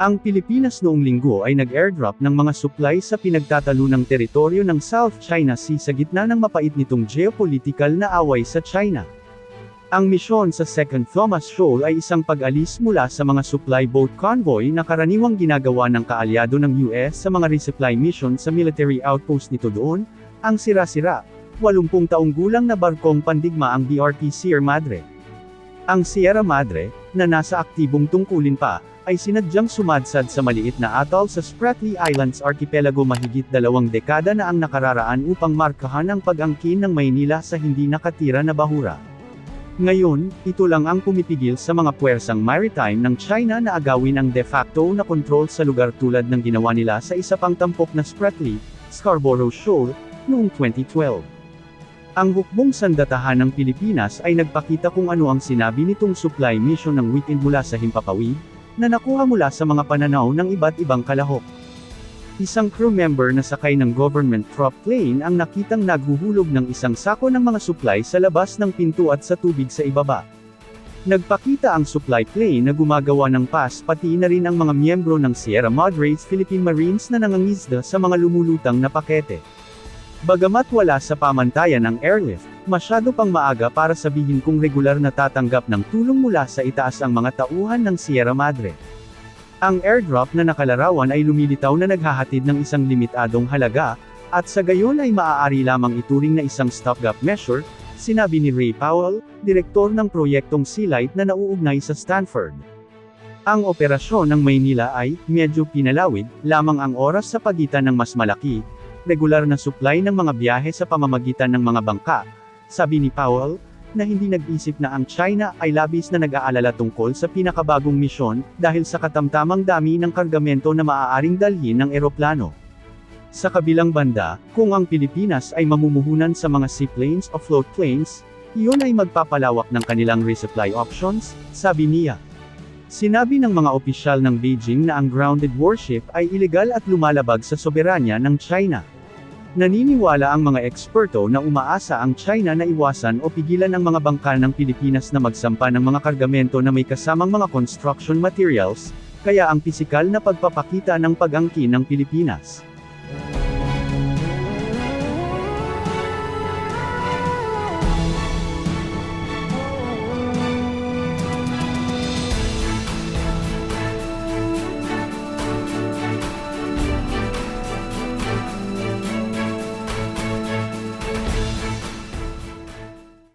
Ang Pilipinas noong linggo ay nag-airdrop ng mga supply sa pinagtatalunang teritoryo ng South China Sea sa gitna ng mapait nitong geopolitical na away sa China. Ang misyon sa Second Thomas Shoal ay isang pag-alis mula sa mga supply boat convoy na karaniwang ginagawa ng kaalyado ng US sa mga resupply mission sa military outpost nito doon, ang sira-sira, 80 taong gulang na barkong pandigma ang BRP Sierra Madre. Ang Sierra Madre, na nasa aktibong tungkulin pa, ay sinadyang sumadsad sa maliit na atoll sa Spratly Islands Archipelago mahigit dalawang dekada na ang nakararaan upang markahan ang pag-angkin ng Maynila sa hindi nakatira na bahura. Ngayon, ito lang ang pumipigil sa mga puwersang maritime ng China na agawin ang de facto na kontrol sa lugar tulad ng ginawa nila sa isa pang tampok na Spratly, Scarborough Shoal, noong 2012. Ang hukbong sandatahan ng Pilipinas ay nagpakita kung ano ang sinabi nitong supply mission ng weekend mula sa Himpapawid, na nakuha mula sa mga pananaw ng iba't ibang kalahok. Isang crew member na sakay ng government prop plane ang nakitang naghuhulog ng isang sako ng mga supply sa labas ng pinto at sa tubig sa ibaba. Nagpakita ang supply plane na gumagawa ng pass pati na rin ang mga miyembro ng Sierra Madre's Philippine Marines na nangangisda sa mga lumulutang na pakete. Bagamat wala sa pamantayan ang airlift, masyado pang maaga para sabihin kung regular na tatanggap ng tulong mula sa itaas ang mga tauhan ng Sierra Madre. Ang airdrop na nakalarawan ay lumilitaw na naghahatid ng isang limitadong halaga, at sa gayon ay maaari lamang ituring na isang stopgap measure, sinabi ni Ray Powell, direktor ng proyektong Sealight na nauugnay sa Stanford. Ang operasyon ng Maynila ay, medyo pinalawig, lamang ang oras sa pagitan ng mas malaki, regular na supply ng mga biyahe sa pamamagitan ng mga bangka, sabi ni Powell, na hindi nag-isip na ang China ay labis na nag-aalala tungkol sa pinakabagong misyon, dahil sa katamtamang dami ng kargamento na maaaring dalhin ng eroplano. Sa kabilang banda, kung ang Pilipinas ay mamumuhunan sa mga seaplanes o float planes, iyon ay magpapalawak ng kanilang resupply options, sabi niya. Sinabi ng mga opisyal ng Beijing na ang grounded warship ay ilegal at lumalabag sa soberanya ng China. Naniniwala ang mga eksperto na umaasa ang China na iwasan o pigilan ang mga bangka ng Pilipinas na magsampa ng mga kargamento na may kasamang mga construction materials, kaya ang pisikal na pagpapakita ng pag-angkin ng Pilipinas.